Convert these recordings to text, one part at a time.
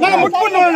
ನಾನು ಮುಟ್ಬಿಟ್ಟು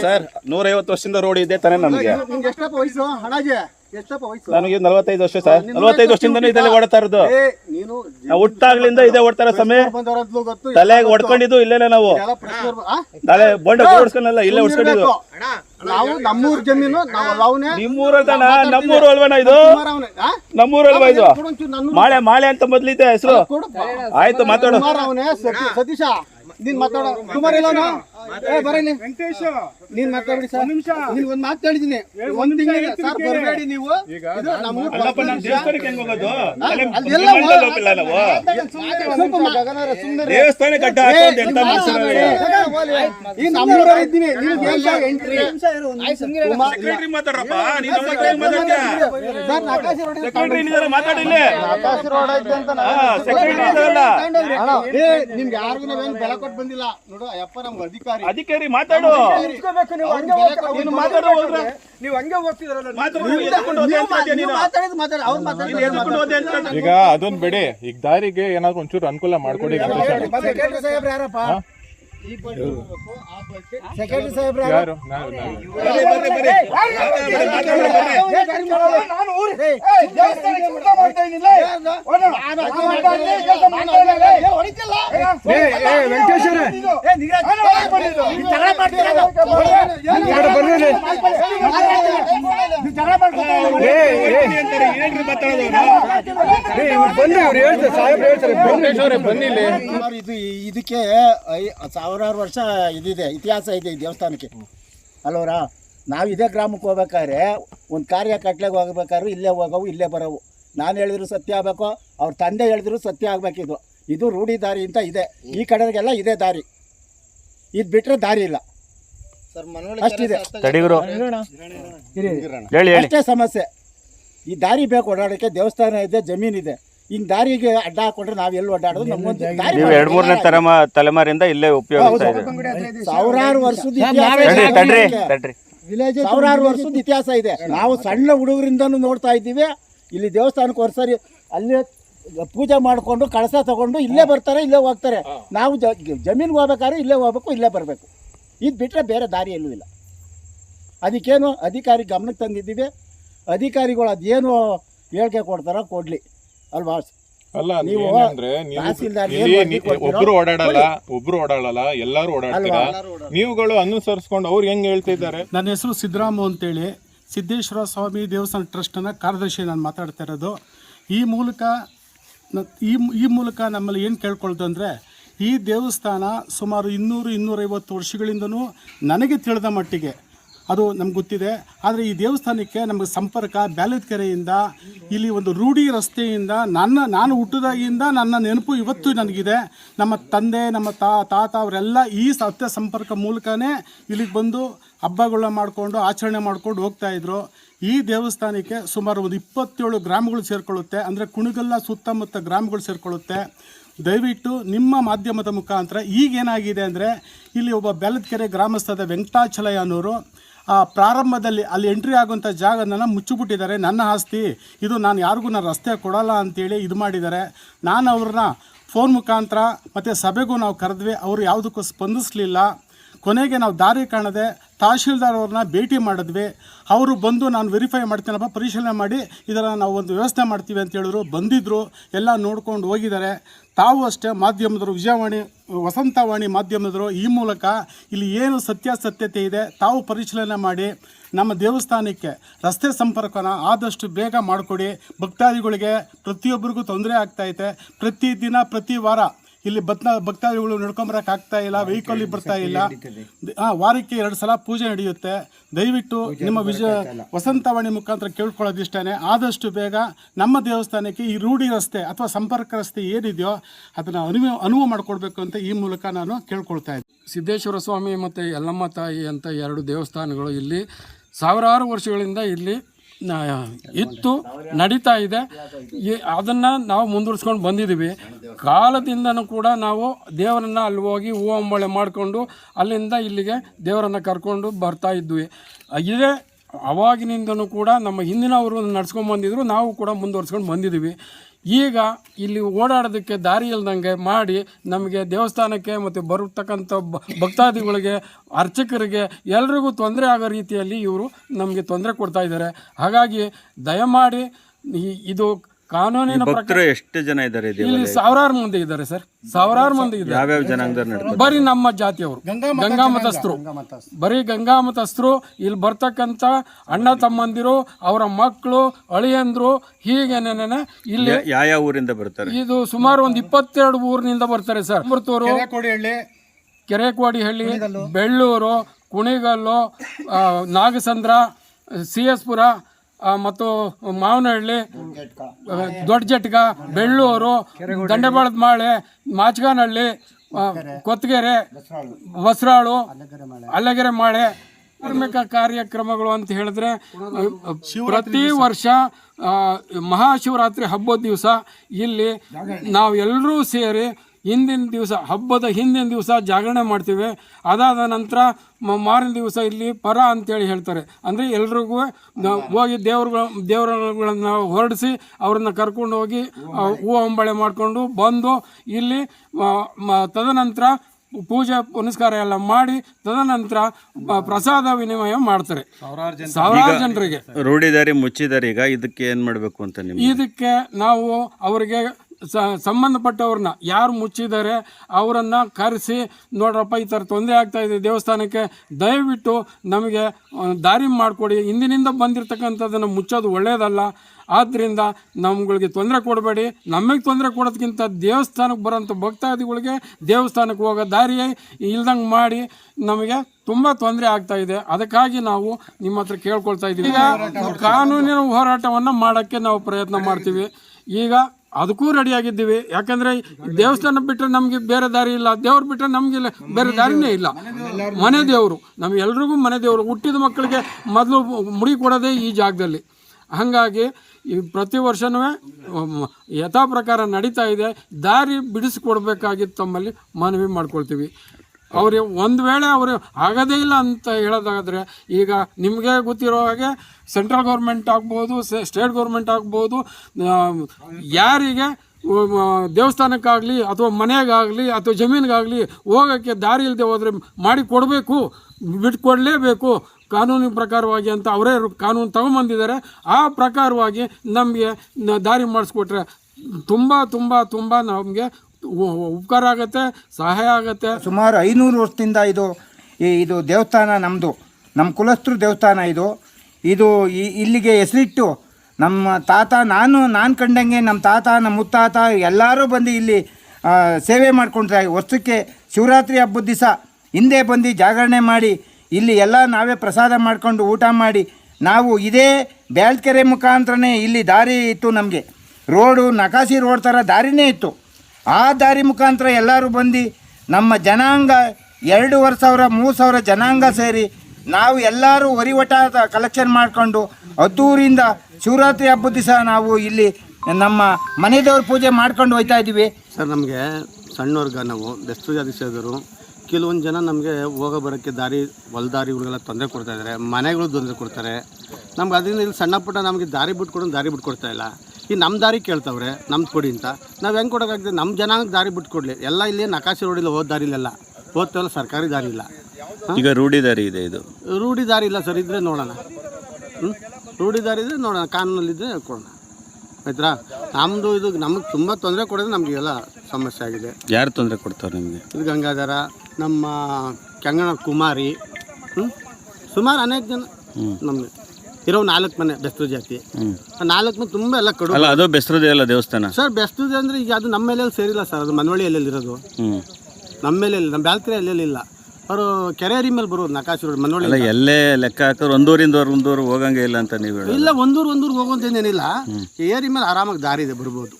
ಸರ್ ನೂರೈವತ್ತು ವರ್ಷದಿಂದ ರೋಡ್ ಇದೆ ತಾನೇ ನಮಗೆ ನಿಮ್ಗೆ ಎಷ್ಟಪ್ಪ ವಯಸ್ಸು ನನಗೆ ನಲವತ್ತೈದು ವರ್ಷ ಸರ್. ನಲವತ್ತೈದು ವರ್ಷದಿಂದನೂ ಇದೆಲ್ಲ ಓಡ್ತಾ ಇರೋದು ಏ ನೀನು ನಾವು ಹುಟ್ಟಾಗ್ಲಿಂದ ಇದೆ ಓಡ್ತಾರ ಸಮಯ? ಗೊತ್ತು ತಲೆಗೆ ಹೊಡ್ಕೊಂಡಿದ್ದು ಇಲ್ಲೇನೆ ನಾವು. ಎಲ್ಲ ಪ್ರಶ್ನೆ ಆ? ತಲೆ ಬೋಂಡ ಓಡಿಸ್ಕೊಂಡಲ್ಲ ಇಲ್ಲೇ ಹೊಡ್ಸ್ಕೊಂಡಿದ್ದು. ನಾವು ನಮ್ಮೂರ್ ಜಮೀನು ನಾವು ಅವನೇ ನಿಮ್ಮೂರ ತನ ನಮ್ಮೂರು ಅಲ್ವೇನ ಇದು? ಅವನೇ ನಮ್ಮೂರು ಅಲ್ವಾ ಇದು? ಕೊಡೊಂಚೂರು ಮಾಳೆ ಮಾಳೆ ಅಂತ ಮೊದ್ಲಿದೆ ಹೆಸರು. ಆಯ್ತು ಮಾತಾಡೋಣ ಕುಮಾರ್ ಅವನೇ ಸತೀಶ ನೀನ್ ಮಾತಾಡ. ಕುಮಾರ್ ಇಲ್ಲವನು ಏ ಬರೀನಿ ವೆಂಕಟೇಶ್. ನೀನ್ ಮಾತಾಡಿ ಸರ್. ನಿಮಿಷ. ನೀನ್ ಒಂದ್ ಮಾತು ಹೇಳಿದೀನಿ. ಒಂದ್ ತಿಂಗಳಿಗೆ ಸರ್ ಬರಬೇಡಿ ನೀವು. ಇದು. ಈ ನಮ್ಮೂರ ಇದ್ದೀನಿ. ಎಂಟ್ರಿ. ಆಕಾಶ ರೋಡ್ ಐತೆ ಅಂತ ನಿಮ್ಗೆ ಯಾರಿಗೂ ನಾವೇನು ಬೆಲೆ ಕೊಟ್ಟು ಬಂದಿಲ್ಲ ನೋಡು ಅಯ್ಯಪ್ಪ ನಮ್ಗೆ ಅಧಿಕಾರಿ ಅಧಿಕಾರಿ ಮಾತಾಡು ನಿಂತ್ಕೋಬೇಕು ನೀವು ಹಂಗೆ ಹೋಗ್ತಾ- ನೀನು ಮಾತಾಡು ಹೋಗ್ರೆ. ನೀವು ಹಂಗೆ ಹೋಗ್ತಿದ್ರಲ್ಲ. ಮಾತಾಡಿದ್ ಮಾತಾಡಿ ಅವ್ರು. ಈಗ ಅದೊಂದ್ ಬಿಡಿ ಈಗ ದಾರಿಗೆ ಏನಾದ್ರು ಒಂಚೂರು ಅನುಕೂಲ ಮಾಡ್ಕೊಡಿ ಸೆಕ್ರೆಟರಿ ಸಾಹೇಬ್ರು ಯಾರಪ್ಪ ಸೆಕ್ರೆಟರಿ ಸಾಹೇಬ್ರು ಯಾರು ಯಾರು ನಾವು ನಾವು. ಬರ್ರಿ, ಬರ್ರಿ, ಬರ್ರಿ. ಮಾತಾಡು, ಮಾತಾಡು. ನಾನು ಊರು ದೇವಸ್ಥಾನಕ್ಕೆ ಊಟ ಮಾಡ್ತಾ. ನಾನು. ಏಯ್, ಹೊಡಿತಿಲ್ಲ. ಏ, ಏ, ವೆಂಕಟೇಶ್ವರ. ನಾನು ಒಳಗೆ ಬಂದಿದ್ದು. ಈ ಕಡೆ ಬರ್ರಿ. ನೀವು ಜಗಳ ಮಾಡ್ಕೊತಾ ಏ, ಏ, ಅಂತಾರೆ, ಹೇಳ್ರಿ ಮಾತಾಡೋದು ಏ, ಇವ್ರು ಬಂದ್ರೆ ಇವ್ರು ಹೇಳ್ತಾರೆ ಸಾಹೇಬ್ರು ಹೇಳ್ತಾರೆ ಸುಮಾರು ಇದು ಇದಕ್ಕೆ ಐ- ಸಾವಿರಾರು ವರ್ಷ ಇದಿದೆ ಇತಿಹಾಸ ಇದೆ ಈ ದೇವಸ್ಥಾನಕ್ಕೆ. ಅಲ್ವರಾ ನಾವು ಇದೇ ಗ್ರಾಮಕ್ಕೆ ಹೋಗ್ಬೇಕಾದ್ರೆ ಒಂದು ಕಾರ್ಯ ಕಟ್ಲೆಗೆ ಹೋಗ್ಬೇಕಾದ್ರೆ ಇಲ್ಲೇ ಹೋಗವು ಇಲ್ಲೇ ಬರೋವು. ನಾನು ಹೇಳಿದ್ರು ಸತ್ಯ ಆಗಬೇಕು ಅವ್ರ ತಂದೆ ಹೇಳಿದ್ರು ಸತ್ಯ ಆಗ್ಬೇಕಿದು ಇದು. ರೂಢಿ ದಾರಿ ಅಂತ ಇದೆ. ಈ ಕಡೆಗೆಲ್ಲ ಇದೇ ದಾರಿ. ಇದು ಬಿಟ್ರೆ ದಾರಿ ಇಲ್ಲ. ಅಷ್ಟಿದೆ. ಹೇಳಿ ಹೇಳಿ ಅಷ್ಟೇ ಸಮಸ್ಯೆ. ಈ ದಾರಿ ಬೇಕು ಓಡಾಡೋಕ್ಕೆ ದೇವಸ್ಥಾನ ಇದೆ ಜಮೀನಿದೆ ಹಿಂಗ್ ದಾರಿಗೆ ಅಡ್ಡ ಹಾಕೊಂಡ್ರೆ ನಾವು ಎಲ್ಲಿ ಓಡಾಡೋದು? ನಮ್ಗೊಂದು ದಾರಿ ನೀವು ಎರಡ್ ಮೂರನೇ ತಲೆಮ ತಲೆಮಾರಿಂದ ಇಲ್ಲೇ ಉಪಯೋಗ ಇದ್ದೀವಿ ಸಾವಿರಾರು ವರ್ಷದ ತಡ್ರಿ ಇತಿಹಾಸ ತಡ್ರಿ ಇದೆ. ತಡ್ರಿ ಸಾವಿರಾರು ವರ್ಷದ ಇತಿಹಾಸ ಇದೆ. ನಾವು ಸಣ್ಣ ಹುಡುಗರಿಂದನೂ ನೋಡ್ತಾ ಇದ್ದೀವಿ. ಇಲ್ಲಿ ದೇವಸ್ಥಾನಕ್ಕೆ ವರ್ಷರಿ ಅಲ್ಲೇ ಪೂಜೆ ಮಾಡಿಕೊಂಡು ಕಳಸ ತಗೊಂಡು ಇಲ್ಲೇ ಬರ್ತಾರೆ ಇಲ್ಲೇ ಹೋಗ್ತಾರೆ. ನಾವು ಜ- ಜಮೀನ್ಗೆ ಹೋಗ್ಬೇಕಾದ್ರೆ ಇಲ್ಲೇ ಹೋಗ್ಬೇಕು ಇಲ್ಲೇ ಬರಬೇಕು. ಇದು ಬಿಟ್ಟರೆ ಬೇರೆ ದಾರಿ ಎಲ್ಲೂ ಇಲ್ಲ. ಅದಕ್ಕೇನು ಅಧಿಕಾರಿ ಗಮನಕ್ಕೆ ತಂದಿದ್ದೀವಿ. ಅಧಿಕಾರಿಗಳು ಅದೇನು ಹೇಳಿಕೆ ಕೊಡ್ತಾರ ಕೊಡ್ಲಿ. ಅಲ್ವಾ? ಅಲ್ಲ ನೀವು ಅಂದ್ರೆ ಒಬ್ರು ಓಡಾಡಲ್ಲ ಒಬ್ರು ಓಡಾಡಲ್ಲ ಎಲ್ಲರೂ ಓಡಾಡ್ತೀರಾ? ನೀವುಗಳು ಅನುಸರಿಸ್ಕೊಂಡು ಅವ್ರು ಹೆಂಗ್ ಹೇಳ್ತಿದ್ದಾರೆ? ನನ್ನ ಹೆಸರು ಸಿದ್ದರಾಮು ಅಂತೇಳಿ. ಸಿದ್ದೇಶ್ವರ ಸ್ವಾಮಿ ದೇವಸ್ಥಾನ ಟ್ರಸ್ಟನ ಕಾರ್ಯದರ್ಶಿ ನಾನು ಮಾತಾಡ್ತಾ ಇರೋದು. ಈ ಮೂಲಕ ಈ ಈ ಮೂಲಕ ನಮ್ಮಲ್ಲಿ ಏನು ಕೇಳ್ಕೊಳ್ತು ಅಂದರೆ ಈ ದೇವಸ್ಥಾನ ಸುಮಾರು ಇನ್ನೂರು ಇನ್ನೂರೈವತ್ತು ವರ್ಷಗಳಿಂದನೂ ನನಗೆ ತಿಳಿದ ಮಟ್ಟಿಗೆ ಅದು ನಮ್ಗೆ ಗೊತ್ತಿದೆ. ಆದರೆ ಈ ದೇವಸ್ಥಾನಕ್ಕೆ ನಮಗೆ ಸಂಪರ್ಕ ಬ್ಯಾಲದ್ಕೆರೆಯಿಂದ ಇಲ್ಲಿ ಒಂದು ರೂಢಿ ರಸ್ತೆಯಿಂದ, ನನ್ನ, ನಾನು ಹುಟ್ಟಿದಾಗಿಂದ ನನ್ನ ನೆನಪು ಇವತ್ತು ನನಗಿದೆ. ನಮ್ಮ ತಂದೆ, ನಮ್ಮ ತಾ, ತಾತ ಅವರೆಲ್ಲ ಈ ಸತ್ಯ ಸಂಪರ್ಕ ಮೂಲಕನೇ ಇಲ್ಲಿಗೆ ಬಂದು ಹಬ್ಬಗಳನ್ನ ಮಾಡಿಕೊಂಡು, ಆಚರಣೆ ಮಾಡ್ಕೊಂಡು ಹೋಗ್ತಾ ಇದ್ರು. ಈ ದೇವಸ್ಥಾನಕ್ಕೆ ಸುಮಾರು ಒಂದು ಇಪ್ಪತ್ತೇಳು ಗ್ರಾಮಗಳು ಸೇರಿಕೊಳ್ಳುತ್ತೆ. ಅಂದರೆ ಕುಣಿಗಲ್ಲ ಸುತ್ತಮುತ್ತ ಗ್ರಾಮಗಳು ಸೇರಿಕೊಳ್ಳುತ್ತೆ. ದಯವಿಟ್ಟು ನಿಮ್ಮ ಮಾಧ್ಯಮದ ಮುಖಾಂತರ ಈಗೇನಾಗಿದೆ ಅಂದರೆ, ಇಲ್ಲಿ ಒಬ್ಬ ಬೆಲದಕೆರೆ ಗ್ರಾಮಸ್ಥದ ವೆಂಕಟಾಚಲಯ ಅನ್ನೋರು ಪ್ರಾರಂಭದಲ್ಲಿ ಅಲ್ಲಿ ಎಂಟ್ರಿ ಆಗುವಂಥ ಜಾಗನ ಮುಚ್ಚಿಬಿಟ್ಟಿದ್ದಾರೆ. ನನ್ನ ಆಸ್ತಿ, ಇದು ನಾನು ಯಾರಿಗೂ ನಾನು ರಸ್ತೆ ಕೊಡಲ್ಲ ಅಂತೇಳಿ ಇದು ಮಾಡಿದ್ದಾರೆ. ನಾನು ಅವ್ರನ್ನ ಫೋನ್ ಮುಖಾಂತರ ಮತ್ತು ಸಭೆಗೂ ನಾವು ಕರೆದ್ವಿ. ಅವರು ಯಾವುದಕ್ಕೂ ಸ್ಪಂದಿಸಲಿಲ್ಲ. ಕೊನೆಗೆ ನಾವು ದಾರಿ ಕಾಣದೆ ತಹಶೀಲ್ದಾರ್ ಅವ್ರನ್ನ ಭೇಟಿ ಮಾಡಿದ್ವಿ. ಅವರು ಬಂದು ನಾನು ವೆರಿಫೈ ಮಾಡ್ತೀನಪ್ಪ, ಪರಿಶೀಲನೆ ಮಾಡಿ ಇದರ ನಾವು ಒಂದು ವ್ಯವಸ್ಥೆ ಮಾಡ್ತೀವಿ ಅಂತ ಹೇಳಿದ್ರು. ಬಂದಿದ್ದರು ಎಲ್ಲ ನೋಡ್ಕೊಂಡು ಹೋಗಿದ್ದಾರೆ. ತಾವು ಅಷ್ಟೇ ಮಾಧ್ಯಮದವರು, ವಿಜಯವಾಣಿ, ವಸಂತವಾಣಿ ಮಾಧ್ಯಮದರು ಈ ಮೂಲಕ ಇಲ್ಲಿ ಏನು ಸತ್ಯಾಸತ್ಯತೆ ಇದೆ, ತಾವು ಪರಿಶೀಲನೆ ಮಾಡಿ, ನಮ್ಮ ದೇವಸ್ಥಾನಕ್ಕೆ ರಸ್ತೆ ಸಂಪರ್ಕನ ಆದಷ್ಟು ಬೇಗ ಮಾಡಿಕೊಡಿ. ಭಕ್ತಾದಿಗಳಿಗೆ ಪ್ರತಿಯೊಬ್ಬರಿಗೂ ತೊಂದರೆ ಆಗ್ತೈತೆ ಪ್ರತಿದಿನ, ಪ್ರತಿ ವಾರ ಇಲ್ಲಿ ಭತ್ನ ಭಕ್ತಾದಿಗಳು ನಡ್ಕೊಂಬರಕ್ ಆಗ್ತಾ ಇಲ್ಲ ವೆಹಿಕಲ್ ಬರ್ತಾ ಇಲ್ಲ. ಆ, ವಾರಕ್ಕೆ ಎರಡು ಸಲ ಪೂಜೆ ನಡೆಯುತ್ತೆ. ದಯವಿಟ್ಟು ನಿಮ್ಮ ವಿಜಯ ವಸಂತವಾಣಿ ಮುಖಾಂತರ ಕೇಳ್ಕೊಳ್ಳೋದಿಷ್ಟೇ ಆದಷ್ಟು ಬೇಗ ನಮ್ಮ ದೇವಸ್ಥಾನಕ್ಕೆ ಈ ರೂಢಿ ರಸ್ತೆ ಅಥವಾ ಸಂಪರ್ಕ ರಸ್ತೆ ಏನಿದೆಯೋ ಅದನ್ನು ಅನುವು ಅನುವು ಮಾಡಿಕೊಡ್ಬೇಕು ಅಂತ ಈ ಮೂಲಕ ನಾನು ಕೇಳ್ಕೊಳ್ತಾ ಇದ್ದೀನಿ ಸಿದ್ದೇಶ್ವರ ಸ್ವಾಮಿ ಮತ್ತು ಯಲ್ಲಮ್ಮ ತಾಯಿ ಅಂತ ಎರಡು ದೇವಸ್ಥಾನಗಳು ಇಲ್ಲಿ ಸಾವಿರಾರು ವರ್ಷಗಳಿಂದ ಇಲ್ಲಿ ಇತ್ತು, ನಡೀತಾ ಇದೆ. ಅದನ್ನು ನಾವು ಮುಂದುವರ್ಸ್ಕೊಂಡು ಬಂದಿದ್ದೀವಿ. ಕಾಲದಿಂದನೂ ಕೂಡ ನಾವು ದೇವರನ್ನ ಅಲ್ಲಿ ಹೋಗಿ ಹೂ ಅಂಬಳೆ ಮಾಡಿಕೊಂಡು ಅಲ್ಲಿಂದ ಇಲ್ಲಿಗೆ ದೇವರನ್ನು ಕರ್ಕೊಂಡು ಬರ್ತಾ ಇದ್ವಿ. ಇದೇ ಅವಾಗಿನಿಂದನೂ ಕೂಡ ನಮ್ಮ ಹಿಂದಿನವರು ನಡ್ಸ್ಕೊಂಡು ಬಂದಿದ್ರು, ನಾವು ಕೂಡ ಮುಂದುವರ್ಸ್ಕೊಂಡು ಬಂದಿದ್ದೀವಿ. ಈಗ ಇಲ್ಲಿ ಓಡಾಡೋದಕ್ಕೆ ದಾರಿ ಇಲ್ದಂಗೆ ಮಾಡಿ ನಮಗೆ ದೇವಸ್ಥಾನಕ್ಕೆ ಮತ್ತು ಬರತಕ್ಕಂಥ ಭಕ್ತಾದಿಗಳಿಗೆ, ಅರ್ಚಕರಿಗೆ ಎಲ್ರಿಗೂ ತೊಂದರೆ ಆಗೋ ರೀತಿಯಲ್ಲಿ ಇವರು ನಮಗೆ ತೊಂದರೆ ಕೊಡ್ತಾ ಇದ್ದಾರೆ. ಹಾಗಾಗಿ ದಯಮಾಡಿ ಇದು ಕಾನೂನಿನ ಪ್ರಕಾರ ಭಕ್ತರು ಎಷ್ಟು ಜನ ಇದ್ದಾರೆ ಇಲ್ಲಿ ಸಾವಿರಾರು ಮಂದಿ ಇದ್ದಾರೆ ಸರ್. ಸಾವಿರಾರು ಮಂದಿ ಇದ್ದಾರೆ. ಯಾವ್ಯಾವ ಜನಾಂಗದವ್ರು ನಡ್ಕೊಂಡು ಬರೀ ನಮ್ಮ ಜಾತಿಯವರು. ಗಂಗಾ ಮತಸ್ಥರು. ಬರೀ ಗಂಗಾ ಮತಸ್ಥರು ಇಲ್ಲಿ ಬರ್ತಕ್ಕಂಥ ಅಣ್ಣ ತಮ್ಮಂದಿರು ಅವರ ಮಕ್ಕಳು ಅಳಿಯಂದ್ರು ಹೀಗೇನೇನೆ ಇಲ್ಲಿ ಯಾವ ಊರಿಂದ ಬರ್ತಾರೆ? ಇದು ಸುಮಾರು ಒಂದು ಇಪ್ಪತ್ತೆರಡು ಊರಿನಿಂದ ಬರ್ತಾರೆ sir. Amrutur Kodihalli Kerekodihalli Bellur Kunigal Nagasandra C S Pura ಮತ್ತು ಮಾವನಹಳ್ಳಿ ದೊಡ್ಡ ಜಟ್ಗ ಬೆಳ್ಳೂರು ದಂಡೆಬಾಳದ ಮಾಳೆ, ಮಾಚಗಾನಹಳ್ಳಿ ಕೊತ್ತಗೆರೆ, ಬಸರಾಳು, ಅಲ್ಲಗೆರೆ ಮಾಳೆ, ಧಾರ್ಮಿಕ ಕಾರ್ಯಕ್ರಮಗಳು ಅಂತ ಹೇಳಿದ್ರೆ ಪ್ರತಿ ವರ್ಷ ಮಹಾಶಿವರಾತ್ರಿ ಹಬ್ಬದ ದಿವಸ ಇಲ್ಲಿ ನಾವೆಲ್ಲರೂ ಸೇರಿ ಹಿಂದಿನ ದಿವಸ ಹಬ್ಬದ ಹಿಂದಿನ ದಿವಸ ಜಾಗರಣೆ ಮಾಡ್ತೀವಿ. ಅದಾದ ನಂತರ ಮಾರಿನ ದಿವಸ ಇಲ್ಲಿ ಪರ ಅಂತೇಳಿ ಹೇಳ್ತಾರೆ. ಅಂದರೆ ಎಲ್ರಿಗೂ ನಾವು ಹೋಗಿ ದೇವ್ರಗಳ ದೇವರುಗಳನ್ನು ಹೊರಡಿಸಿ ಅವ್ರನ್ನ ಕರ್ಕೊಂಡು ಹೋಗಿ ಹೂವು ಹೂ ಅಂಬಳೆ ಮಾಡಿಕೊಂಡು ಬಂದು ಇಲ್ಲಿ ತದನಂತರ ಪೂಜೆ ಪುನಸ್ಕಾರ ಎಲ್ಲ ಮಾಡಿ ತದನಂತರ ಪ್ರಸಾದ ವಿನಿಮಯ ಮಾಡ್ತಾರೆ. ಸಾವಿರಾರು ಜನರಿಗೆ. ರೂಢಿದಾರಿ ಮುಚ್ಚಿದಾರೆ ಈಗ ಇದಕ್ಕೆ ಏನ್ ಮಾಡ್ಬೇಕು ಅಂತ ನಿಮ್ಗೆ? ಇದಕ್ಕೆ ನಾವು ಅವರಿಗೆ ಸಂಬಂಧಪಟ್ಟವ್ರನ್ನ ಯಾರು ಮುಚ್ಚಿದ್ದಾರೆ ಅವರನ್ನು ಕರೆಸಿ, ನೋಡ್ರಪ್ಪ, ಈ ಥರ ತೊಂದರೆ ಇದೆ ದೇವಸ್ಥಾನಕ್ಕೆ, ದಯವಿಟ್ಟು ನಮಗೆ ದಾರಿ ಮಾಡಿಕೊಡಿ. ಹಿಂದಿನಿಂದ ಬಂದಿರತಕ್ಕಂಥದ್ದನ್ನು ಮುಚ್ಚೋದು ಒಳ್ಳೆಯದಲ್ಲ ಆದ್ದರಿಂದ ನಮ್ಗಳಿಗೆ ತೊಂದರೆ ಕೊಡಬೇಡಿ. ನಮಗೆ ತೊಂದರೆ ಕೊಡೋದಕ್ಕಿಂತ ದೇವಸ್ಥಾನಕ್ಕೆ ಬರೋಂಥ ಭಕ್ತಾದಿಗಳಿಗೆ ದೇವಸ್ಥಾನಕ್ಕೆ ಹೋಗೋ ದಾರಿ ಇಲ್ದಂಗೆ ಮಾಡಿ ನಮಗೆ ತುಂಬ ತೊಂದರೆ ಆಗ್ತಾ ಇದೆ. ಅದಕ್ಕಾಗಿ ನಾವು ನಿಮ್ಮ ಹತ್ರ ಕೇಳ್ಕೊಳ್ತಾ ಇದ್ದೀವಿ. ಈಗ ಕಾನೂನಿನ ಹೋರಾಟವನ್ನು ಮಾಡೋಕ್ಕೆ ನಾವು ಪ್ರಯತ್ನ ಮಾಡ್ತೀವಿ. ಈಗ ಅದಕ್ಕೂ ರೆಡಿಯಾಗಿದ್ದೀವಿ. ಯಾಕಂದರೆ ದೇವಸ್ಥಾನ ಬಿಟ್ಟರೆ ನಮಗೆ ಬೇರೆ ದಾರಿ ಇಲ್ಲ. ದೇವ್ರು ಬಿಟ್ಟರೆ ನಮಗೆ ಬೇರೆ ದಾರಿನೇ ಇಲ್ಲ. ಮನೆ ದೇವರು. ನಮಗೆಲ್ರಿಗೂ ಮನೆ ದೇವರು. ಹುಟ್ಟಿದ ಮಕ್ಕಳಿಗೆ ಮೊದಲು ಮುಡಿ ಕೊಡೋದೇ ಈ ಜಾಗದಲ್ಲಿ. ಹಾಗಾಗಿ ಈ ಪ್ರತಿ ವರ್ಷವೂ ಯಥಾ ಪ್ರಕಾರ ನಡೀತಾ ಇದೆ. ದಾರಿ ಬಿಡಿಸ್ಕೊಡ್ಬೇಕಾಗಿ ತಮ್ಮಲ್ಲಿ ಮನವಿ ಮಾಡ್ಕೊಳ್ತೀವಿ. ಅವ್ರಿಗೆ ಒಂದು ವೇಳೆ ಅವರು ಆಗೋದೇ ಇಲ್ಲ ಅಂತ ಹೇಳೋದಾದರೆ ಈಗ ನಿಮಗೆ ಗೊತ್ತಿರೋ ಹಾಗೆ ಸೆಂಟ್ರಲ್ ಗೌರ್ಮೆಂಟ್ ಆಗ್ಬೋದು ಸ್ಟೇಟ್ ಗೌರ್ಮೆಂಟ್ ಆಗ್ಬೋದು ಯಾರಿಗೆ ದೇವಸ್ಥಾನಕ್ಕಾಗಲಿ ಅಥವಾ ಮನೆಗಾಗಲಿ ಅಥವಾ ಜಮೀನಿಗಾಗಲಿ ಹೋಗೋಕ್ಕೆ ದಾರಿ ಇಲ್ಲದೆ ಹೋದರೆ ಮಾಡಿ ಕೊಡಬೇಕು, ಬಿಟ್ಕೊಡಲೇಬೇಕು ಕಾನೂನಿನ ಪ್ರಕಾರವಾಗಿ ಅಂತ ಅವರೇ ಕಾನೂನು ತಗೊಂಬಂದಿದ್ದಾರೆ. ಆ ಪ್ರಕಾರವಾಗಿ ನಮಗೆ ದಾರಿ ಮಾಡಿಸ್ಕೊಟ್ರೆ ತುಂಬ ತುಂಬ ತುಂಬ ನಮಗೆ ಉಪಕಾರ ಆಗುತ್ತೆ, ಸಹಾಯ ಆಗುತ್ತೆ. ಸುಮಾರು ಐನೂರು ವರ್ಷದಿಂದ ಇದು ಇದು ದೇವಸ್ಥಾನ ನಮ್ಮದು ನಮ್ಮ ಕುಲಸ್ಥರು ದೇವಸ್ಥಾನ ಇದು. ಇದು ಇಲ್ಲಿಗೆ ಹೆಸರಿಟ್ಟು ನಮ್ಮ ತಾತ, ನಾನು ನಾನು ಕಂಡಂಗೆ ನಮ್ಮ ತಾತ, ನಮ್ಮ ಮುತ್ತಾತ ಎಲ್ಲರೂ ಬಂದು ಇಲ್ಲಿ ಸೇವೆ ಮಾಡ್ಕೊಳ್ತಾರೆ ವರ್ಷಕ್ಕೆ ಶಿವರಾತ್ರಿ ಹಬ್ಬದ ದಿವಸ ಹಿಂದೆ ಬಂದು ಜಾಗರಣೆ ಮಾಡಿ ಇಲ್ಲಿ ಎಲ್ಲ ನಾವೇ ಪ್ರಸಾದ ಮಾಡಿಕೊಂಡು ಊಟ ಮಾಡಿ ನಾವು ಇದೇ ಬ್ಯಾಳ್ಕೆರೆ ಮುಖಾಂತರನೇ ಇಲ್ಲಿ ದಾರಿ ಇತ್ತು ನಮಗೆ. ರೋಡು ನಕಾಸಿ ರೋಡ್ ಥರ ದಾರಿನೇ ಇತ್ತು. ಆ ದಾರಿ ಮುಖಾಂತರ ಎಲ್ಲರೂ ಬಂದು ನಮ್ಮ ಜನಾಂಗ ಎರಡೂವರೆ ಸಾವಿರ, ಮೂರು ಸಾವಿರ ಜನಾಂಗ ಸೇರಿ ನಾವು ಎಲ್ಲರೂ ಒರಿವಟಾದ ಕಲೆಕ್ಷನ್ ಮಾಡಿಕೊಂಡು ಅದ್ದೂರಿಂದ ಶಿವರಾತ್ರಿ ಹಬ್ಬದ ದಿವಸ ನಾವು ಇಲ್ಲಿ ನಮ್ಮ ಮನೆ ದೇವ್ರ ಪೂಜೆ ಮಾಡ್ಕೊಂಡು ಹೋಗ್ತಾ ಇದ್ದೀವಿ. ಸರ್, ನಮಗೆ ಸಣ್ಣವ್ರಿಗೆ ನಾವು ಬೆಸ್ತು ಜಾತಿ ಸೇರಿದರು ಕೆಲವೊಂದು ಜನ ನಮಗೆ ಹೋಗೋ ಬರೋಕ್ಕೆ ದಾರಿ ಹೊಲದಾರಿಗಳಿಗೆಲ್ಲ ತೊಂದರೆ ಕೊಡ್ತಾ ಇದ್ದಾರೆ ಮನೆಗಳು ತೊಂದರೆ ಕೊಡ್ತಾರೆ. ನಮ್ಗೆ ಅದರಿಂದ ಇಲ್ಲಿ ಸಣ್ಣ ಪುಟ್ಟ ನಮಗೆ ದಾರಿ ಬಿಟ್ಕೊಡೋ ದಾರಿ ಬಿಟ್ಕೊಡ್ತಾ ಇಲ್ಲ. ಈ ನಮ್ಮ ದಾರಿ ಕೇಳ್ತಾವ್ರೆ ನಮ್ದು ಕೊಡಿ ಅಂತ. ನಾವು ಹೆಂಗೆ ಕೊಡೋಕ್ಕಾಗ್ತದೆ? ನಮ್ಮ ಜನಾಂಗ ದಾರಿ ಬಿಟ್ಕೊಡ್ಲಿ. ಎಲ್ಲ ಇಲ್ಲಿ ನಕಾಶಿ ರೋಡಿಲ್ಲ ಹೋದ ದಾರಿ ಇಲ್ಲೆಲ್ಲ. ಹೋಗ್ತಾವಲ್ಲ ಸರ್ಕಾರಿ ದಾರಿ ಇಲ್ಲ. ಈಗ ರೂಢಿದಾರಿ ಇದೆ ಇದು. ರೂಢಿ ದಾರಿ ಇಲ್ಲ ಸರ್ ಇದ್ರೆ ನೋಡೋಣ. ಹ್ಞೂ ರೂಢಿ ದಾರಿ ಇದ್ರೆ ನೋಡೋಣ ಕಾನೂನಲ್ಲಿದ್ದರೆ ಕೊಡೋಣ. ಆಯ್ತಾ ನಮ್ಮದು ಇದು ನಮಗೆ ತುಂಬ ತೊಂದರೆ ಕೊಡೋದು ನಮಗೆ ಎಲ್ಲ ಸಮಸ್ಯೆ ಆಗಿದೆ. ಯಾರು ತೊಂದರೆ ಕೊಡ್ತಾರೆ ನಿಮಗೆ? ಇದು ಗಂಗಾಧರ ನಮ್ಮ ಕೆಂಗಣ ಕುಮಾರಿ ಹ್ಞೂ ಸುಮಾರು ಅನೇಕ ಜನ ನಮಗೆ. ಇರೋ ನಾಲ್ಕು ಮನೆ ಬೆಸ್ತು ಜಾತಿ. ನಾಲ್ಕು ಮನೆ ತುಂಬ ಎಲ್ಲ ಕಡು ಅಲ್ಲ ಅದು ಬೆಸ್ರದೇ ಅಲ್ಲ ದೇವಸ್ಥಾನ? ಸರ್ ಬೆಸ್ತುದೆ ಅಂದರೆ ಈಗ ಅದು ನಮ್ಮ ಮೇಲೆ ಸೇರಿಲ್ಲ ಸರ್ ಅದು ಮನವಳ್ಳಿ ಇರೋದು. ನಮ್ಮ ಮೇಲೆ ಇಲ್ಲ ನಮ್ಮ ಬ್ಯಾಲ್ಕರಿ ಅಲ್ಲೆಲ್ಲ ಇಲ್ಲ. ಅವರು ಕೆರೆಯರಿ ಮೇಲೆ ಬರೋದು ನಕಾಶಿ ರೋಡ್ ಮನವಳ್ಳಿ ಎಲ್ಲೇ ಲೆಕ್ಕ ಹಾಕೋರು ಒಂದೂರಿಂದ ಒಂದೂರು ಹೋಗಂಗೆ ಇಲ್ಲ ಅಂತ ನೀವು ಇಲ್ಲ ಒಂದೂರು ಒಂದೂರು ಏನಿಲ್ಲ. ಏರಿ ಮೇಲೆ ಆರಾಮಾಗಿ ದಾರಿ ಇದೆ ಬರ್ಬೋದು.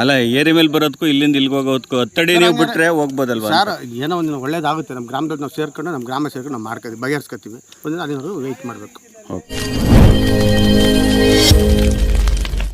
ಅಲ್ಲ ಏರಿ ಮೇಲೆ ಬರೋದಕ್ಕೂ ಇಲ್ಲಿಂದ ಇಲ್ಲಿಗೆ ಹೋಗೋದಕ್ಕೂ ಹತ್ತಡಿ ನೀವು ಬಿಟ್ರೆ ಹೋಗ್ಬೋದಲ್ವಾ ಸರ್ ಏನೋ ಒಂದು ಒಳ್ಳೇದಾಗುತ್ತೆ. ನಮ್ಮ ಗ್ರಾಮದಲ್ಲಿ ನಾವು ಸೇರ್ಕೊಂಡು ನಮ್ಮ ಗ್ರಾಮ ಸೇರ್ಕೊಂಡು ನಾವು ಮಾಡ್ಕೊತೀವಿ ಬಗೆಹರಿಸ್ಕೊತೀವಿ. ಒಂದಿನ ಅದೇನಾದ್ರು ವೆಯ್ಟ್ ಮಾಡಬೇಕು. ಓಕೆ.